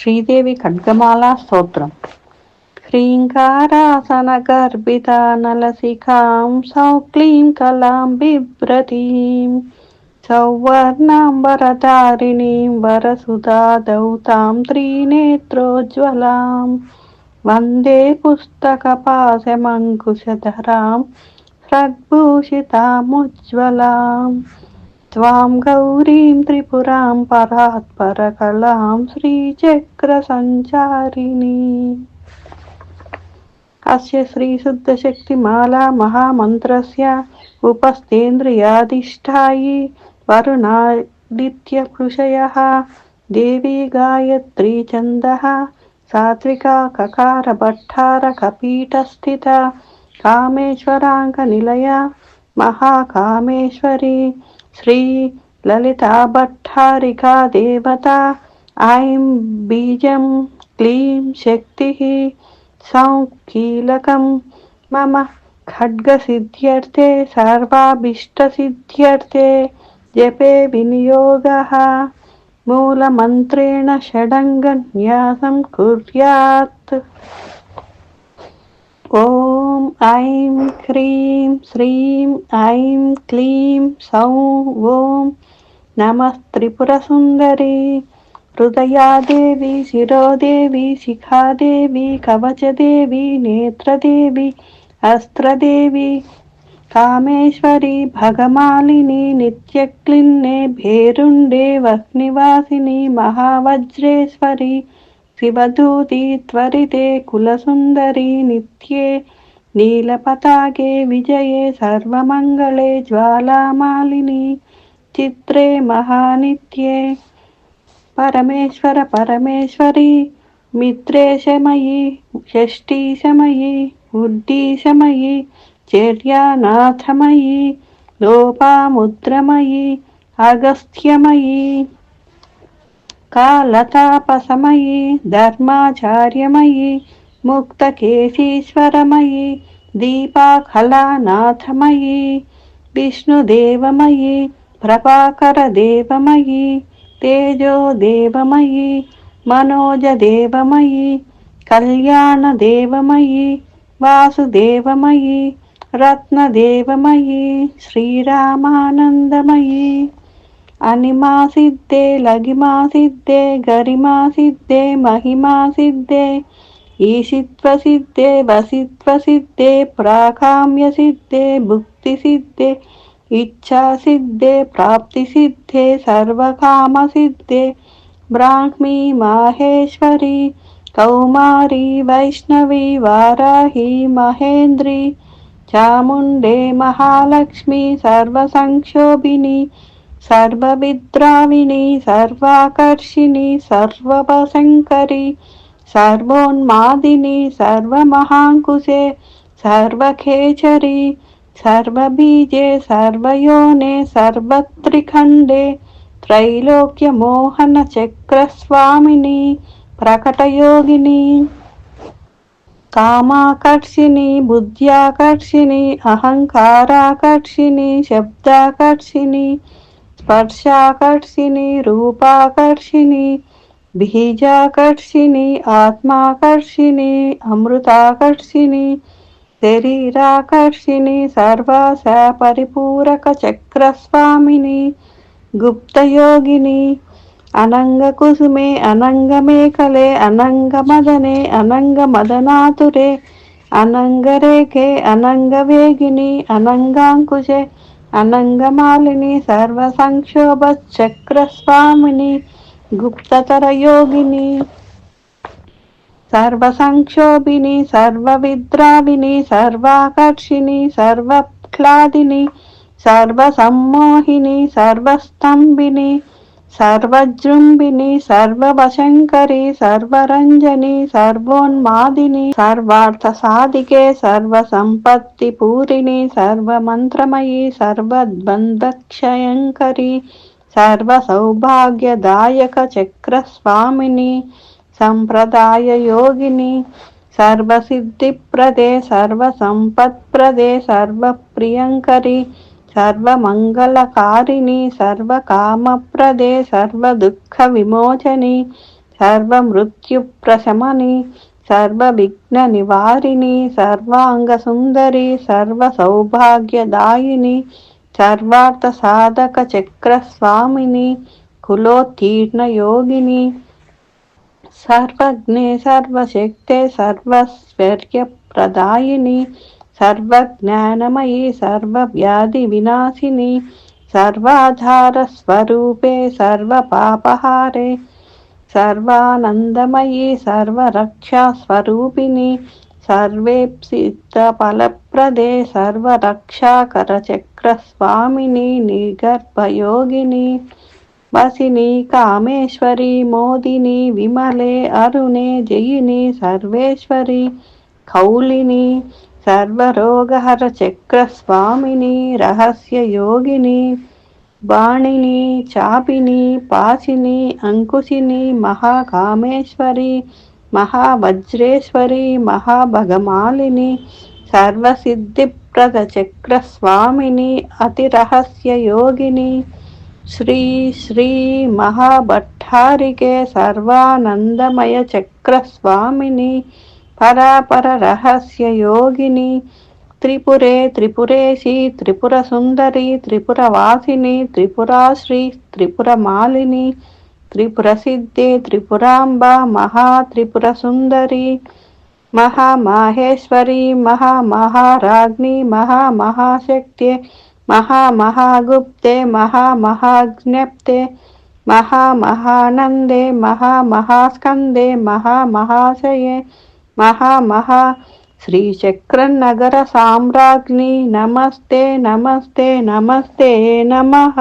శ్రీదేవి ఖడ్గమాల స్తోత్రం. హ్రీంకారాసనగర్భితా నలసికాం సౌక్లీం కలాం బిభ్రతీం సౌవర్ణాంబరధారిణీం వరసుధా దౌతాం త్రీనేత్రోజ్వలాం వందే పుస్తకపాశమంకుశధరాం సద్భూషితాముజ్వలాం त्वां गौरीं त्रिपुरां परात्परकलां श्रीचक्रसञ्चारिणी अस्य श्रीशुद्धशक्तिमाला महामन्त्रस्य उपस्थेन्द्रियाधिष्ठायि वरुणादित्यपृषयः देवी गायत्री छन्दः सात्विका ककारभट्टारकपीठस्थिता कामेश्वराङ्गनिलया महाकामेश्वरी श्री ललिता भट्टारिका देवता, ऐं बीजं क्लीं शक्तिः सौं कीलकं मम खड्गसिद्ध्यर्थे, सर्वाभीष्टसिद्ध्यर्थे जपे विनियोगः। मूलमन्त्रेण षडङ्गन्यासं कुर्यात्। ఓం ఐం హ్రీం శ్రీం ఐం క్లీం సౌం ఓం నమ త్రిపురసుందరి హృదయాదేవి శిరోదేవి శిఖాదేవి కవచదేవి నేత్రదేవి అస్త్రదేవి కామేశ్వరి భగమాలిని నిత్యక్లిన్నే భేరుండే వహ్నివాసిని మహావజ్రేశ్వరి శివదూతి త్వరితే కులసుందరి నిత్యే నీలపతాకే విజయే సర్వమంగళే జ్వాలామాలిని చిత్రే మహానిత్యే పరమేశ్వర పరమేశ్వరి మిత్రే శమయి మిత్రేశమయి షష్ఠీశమయి ఉద్దీశమయి చర్యానాథమయి లోపాముద్రమయి అగస్త్యమయి కాలతాపసమయీ ధర్మాచార్యమయీ ముక్తకేశీశ్వరమయీ దీపాఖలానాథమయీ విష్ణుదేవమయీ ప్రభాకరదేవమయీ తేజోదేవమయీ మనోజదేవమయీ కళ్యాణదేవమయీ వాసుదేవమయీ రత్నదేవమయీ శ్రీరామానందమయీ. అనిమా సిద్ధే లగిమా సిద్ధే గరిమా సిద్ధే మహిమా సిద్ధే ఈశిత్వ సిద్ధే వసిత్వ సిద్ధే ప్రాకామ్య సిద్ధే భుక్తి సిద్ధే ఇచ్ఛా సిద్ధే ప్రాప్తి సిద్ధే సర్వకామ సిద్ధే బ్రాహ్మీ మాహేశ్వరి కౌమారి వైష్ణవి వారాహి మహేంద్రి చాముండే మహాలక్ష్మి సర్వసంక్షోభిని సర్వవిద్రావిణి సర్వాకర్షిణి సర్వపశంకరి సర్వోన్మాదిని సర్వమహాంకుశే సర్వఖేచరి సర్వబీజే సర్వయోనే సర్వత్రిఖండే త్రైలోక్యమోహన చక్రస్వామిని ప్రకటయోగిని కామాకర్షిణి బుద్ధ్యాకర్షిణి అహంకారాకర్షిణి శబ్దాకర్షిణి స్పర్శాకర్షిణి రూపాకర్షిణి బీజాకర్షిణి ఆత్మాకర్షిణి అమృతాకర్షిణి శరీరాకర్షిణి సర్వాస పరిపూరక చక్రస్వామిని గుప్తయోగిని అనంగకుసుమే అనంగమేకలే అనంగమదనే అనంగమదనాతురే అనంగరేఖే అనంగవేగిని అనంగాంకుశే అనంగమాలిని సర్వసంక్షోభ చక్రస్వామిని గుప్తతర యోగిని సర్వసంక్షోభిని సర్వవిద్రావిని సర్వాకర్షిణి సర్వక్లాదిని సర్వసమ్మోహిని సర్వస్తంభిని సర్వజృంభిణి సర్వవశంకరి సర్వరంజని సర్వోన్మాదిని సర్వార్థ సాధికే సర్వసంపత్తి పూరిణి సర్వమంత్రమయి సర్వద్వంద్వక్షయంకరి సర్వసౌభాగ్యదాయక చక్రస్వామిని సంప్రదాయ యోగిని సర్వసిద్ధిప్రదే సర్వసంపత్ప్రదే సర్వప్రియంకరి సర్వమంగళకారిణి సర్వకామప్రదే సర్వదుఃఖ విమోచని సర్వమృత్యుప్రశమని సర్వవిఘ్న నివారిణి సర్వాంగ సుందరి సర్వ సౌభాగ్యదాయిని సర్వార్థ సాధక చక్రస్వామిని కులోత్తీర్ణ యోగిని సర్వజ్ఞే సర్వశక్తే సర్వస్వర్యప్రదాయిని సర్వజ్ఞానమయీ సర్వవ్యాధి వినాశిని సర్వాధార స్వరూపే సర్వపాపహారే. సర్వానందమయీ సర్వరక్షా సర్వేప్సిద్ధఫలప్రదే సర్వరక్షాకరచక్రస్వామిని నిగర్భయోగిని. వసిని కామేశ్వరి మోదిని విమలే అరుణే జయిని సర్వేశ్వరి కౌలిని. సర్వరోగహర చక్రస్వామిని రహస్యయోగిని బాణిని చాపిని పాసిని అంకుశిని మహాకామేశ్వరి మహావజ్రేశ్వరి మహాభగమాలిని సర్వసిద్ధిప్రద చక్రస్వామిని అతిరహస్యయోగిని శ్రీ శ్రీ మహాభట్టారికే సర్వానందమయ చక్రస్వామిని పరాపర రహస్య యోగిని త్రిపురే త్రిపురేశి త్రిపుర సుందరి త్రిపుర వాసిని త్రిపురాశ్రీ త్రిపుర మాలిని త్రిపుర సిద్ధి త్రిపురాంబ మహా త్రిపుర సుందరి మహామహేశ్వరి మహామహారాజ్ఞి మహామహాశక్తి మహామహాగుప్తే మహామహాజ్ఞప్తే మహామహానందే మహామహాస్కందే మహామహాశయే మహా మహా. శ్రీచక్రన్నగర సామ్రాజ్ఞి నమస్తే నమస్తే నమస్తే నమ.